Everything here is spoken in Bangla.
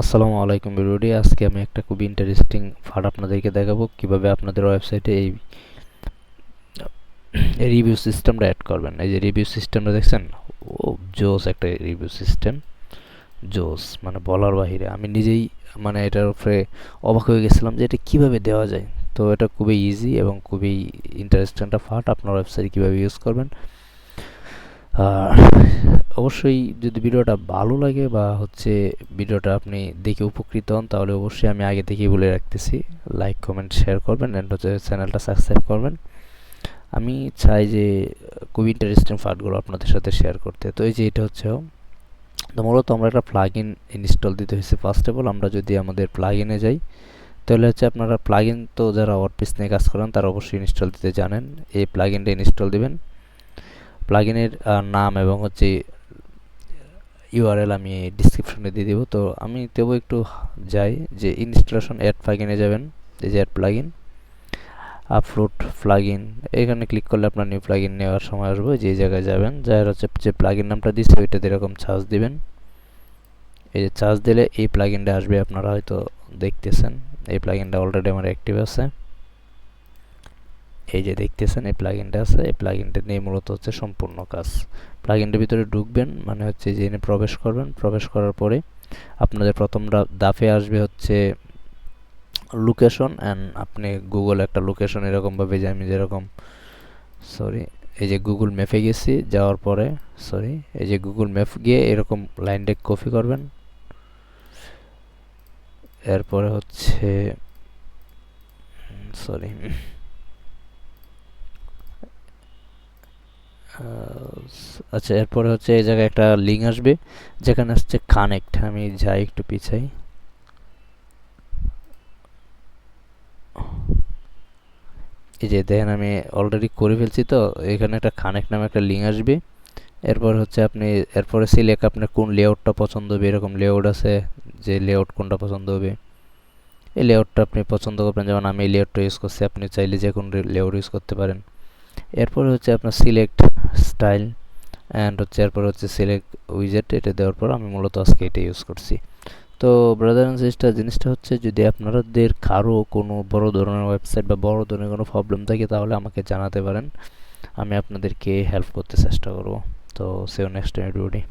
আসসালামু আলাইকুম ভিডিওটি আজকে আমি একটা খুবই ইন্টারেস্টিং ফাট আপনাদেরকে দেখাবো, কীভাবে আপনাদের ওয়েবসাইটে এই রিভিউ সিস্টেমটা অ্যাড করবেন। এই যে রিভিউ সিস্টেমটা দেখছেন? ও, জোস একটা রিভিউ সিস্টেম জোস মানে বলার বাহিরে। আমি নিজেই মানে এটার উপরে অবাক হয়ে গেছিলাম যে এটা কীভাবে দেওয়া যায়। তো এটা খুবই ইজি এবং খুবই ইন্টারেস্টিং একটা ফাট আপনার ওয়েবসাইট কীভাবে ইউজ করবেন। আর অবশ্যই যদি ভিডিওটা ভালো লাগে বা হচ্ছে ভিডিওটা আপনি দেখে উপকৃত হন, তাহলে অবশ্যই আমি আগে থেকেই বলে রাখতেছি। লাইক কমেন্ট শেয়ার করবেন অ্যান্ড হচ্ছে চ্যানেলটা সাবস্ক্রাইব করবেন। আমি চাই যে খুবই ইন্টারেস্টিং পার্টগুলো আপনাদের সাথে শেয়ার করতে। তো এই যে এটা হচ্ছে, তো মূলত আমরা একটা প্লাগ ইন ইনস্টল দিতে হয়েছে। ফার্স্ট অফ অল আমরা যদি আমাদের প্লাগ ইনে যাই, তাহলে হচ্ছে আপনারা প্লাগ ইন তো যারা ওয়ার্ডপ্রেস নিয়ে কাজ করেন, তারা অবশ্যই ইনস্টল দিতে জানেন। এই প্লাগ ইনটা ইনস্টল দিবেন। প্লাগিনের নাম এবং হচ্ছে ইউআরএল আমি ডিসক্রিপশনে দিয়ে দেবো। তো আমি তবু একটু যাই যে ইনস্টলেশন অ্যাড প্লাগিনে যাবেন। এই যে অ্যাড প্লাগিন আপলোড প্লাগিন এখানে ক্লিক করলে আপনার নিউ প্লাগিন নেওয়ার সময় আসবে। যে জায়গায় যাবেন, যার হচ্ছে যে প্লাগিন নামটা দিচ্ছে ওইটাতে এরকম চার্জ দিবেন। এই যে চার্জ দিলে এই প্লাগিনটা আসবে, আপনারা হয়তো দেখতেছেন। এই প্লাগিনটা অলরেডি আমার অ্যাক্টিভ আছে। এই যে দেখতেছেন, এই প্লাগিনটা আছে। এই প্লাগিনটা নিয়ে মূলত হচ্ছে সম্পূর্ণ কাজ। প্লাগিনটার ভিতরে ঢুকবেন মানে হচ্ছে যে এনে প্রবেশ করবেন। প্রবেশ করার পরে আপনাদের প্রথম দাফে আসবে হচ্ছে লোকেশন অ্যান্ড আপনি গুগল একটা লোকেশন এরকমভাবে যে আমি যেরকম সরি এই যে গুগল ম্যাপে গেছি, যাওয়ার পরে সরি এই যে গুগল ম্যাপ গিয়ে এরকম লাইনটা কপি করবেন। এরপরে হচ্ছে সরি আচ্ছা এরপরে হচ্ছে এই জায়গায় একটা লিঙ্ক আসবে, যেখানে আসছে কানেক্ট আমি যাই একটু পিছাই। এই যে দেখেন, আমি অলরেডি করে ফেলছি তো, এখানে একটা কানেক্ট নামে একটা লিঙ্ক আসবে। এরপর হচ্ছে আপনি, এরপরে সিলেক্ট আপনার কোন লেআউটটা পছন্দ হবে, এরকম লেআউট আছে যে লেআউট কোনটা পছন্দ হবে। এই লেআউটটা আপনি পছন্দ করবেন, যেমন আমি এই লেআউটটা ইউজ করছি, আপনি চাইলে যে কোনো লেআউট ইউজ করতে পারেন। এরপরে হচ্ছে আপনার সিলেক্ট স্টাইল অ্যান্ড হচ্ছে এরপর হচ্ছে সিলেক্ট উইজেট এটা দেওয়ার পর আমি মূলত আজকে এটা ইউজ করছি। তো ব্রাদার অ্যান্ড সিস্টার জিনিসটা হচ্ছে যদি আপনাদের কারও কোনো বড় ধরনের ওয়েবসাইট বা বড় ধরনের কোনো প্রবলেম থাকে, তাহলে আমাকে জানাতে পারেন। আমি আপনাদেরকে হেল্প করতে চেষ্টা করব। তো সেও নেক্সট ভিডিওটি